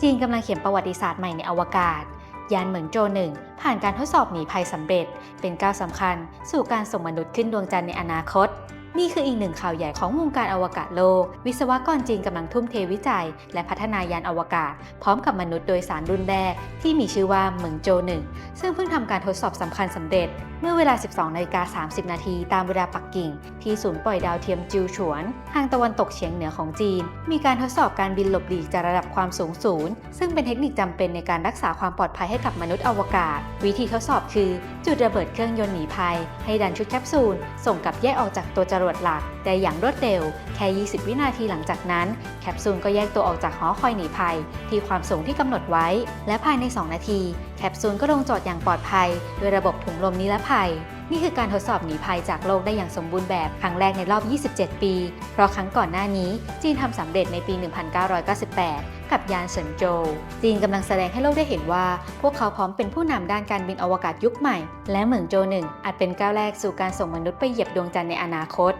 จีนกำลังเขียนประวัติศาสตร์ใหม่ในอวกาศ ยานเหมิงโจหนึ่งผ่านการทดสอบหนีภัยสำเร็จ เป็นก้าวสำคัญ สู่การส่งมนุษย์ขึ้นดวงจันทร์ในอนาคต นี่คืออีกหนึ่งข่าวใหญ่ของวงการอวกาศโลก วิศวกรจีนกำลังทุ่มเทวิจัย และพัฒนายานอวกาศ พร้อมกับมนุษย์โดยสารรุ่นแรกที่มีชื่อว่าเหมิงโจหนึ่งซึ่งเพิ่งทำการทดสอบสำคัญสำเร็จ เมื่อเวลา 12นาฬิกา30 นาทีตามเวลาปักกิ่ง ที่ศูนย์ปล่อยดาวเทียมจิวฉวนทางตะวันตกเฉียงเหนือของจีน มีการทดสอบการบินหลบหลีกจากระดับความสูงศูนย์ซึ่งเป็นเทคนิคจำเป็นในการรักษาความปลอดภัยให้กับมนุษย์อวกาศ วิธีทดสอบคือ จุดระเบิดเครื่องยนต์หนีภัย ให้ดันชุดแคปซูลส่งกลับแยกออกจากตัวจรวดหลักได้อย่างรวดเร็ว แค่ 20 วินาทีหลังจากนั้น แคปซูลก็แยกตัวออกจากหอคอยหนีภัย ที่ความสูงที่กำหนดไว้ และภายใน 2 นาที แคปซูลก็ลงจอดอย่างปลอดภัยด้วยระบบถุงลมนิรภัย นี่คือการทดสอบหนีภัยจากโลกได้อย่างสมบูรณ์แบบครั้งแรกในรอบ 27 ปี เพราะครั้งก่อนหน้านี้ จีนทำสำเร็จในปี 1998 กับยานเซินโจวจีนกำลังแสดงให้โลกได้เห็นว่า พวกเขาพร้อมเป็นผู้นำด้านการบินอวกาศยุคใหม่ และเหมืองโจวหนึ่งอาจเป็นก้าวแรกสู่การส่งมนุษย์ไปเหยียบดวงจันทร์ในอนาคต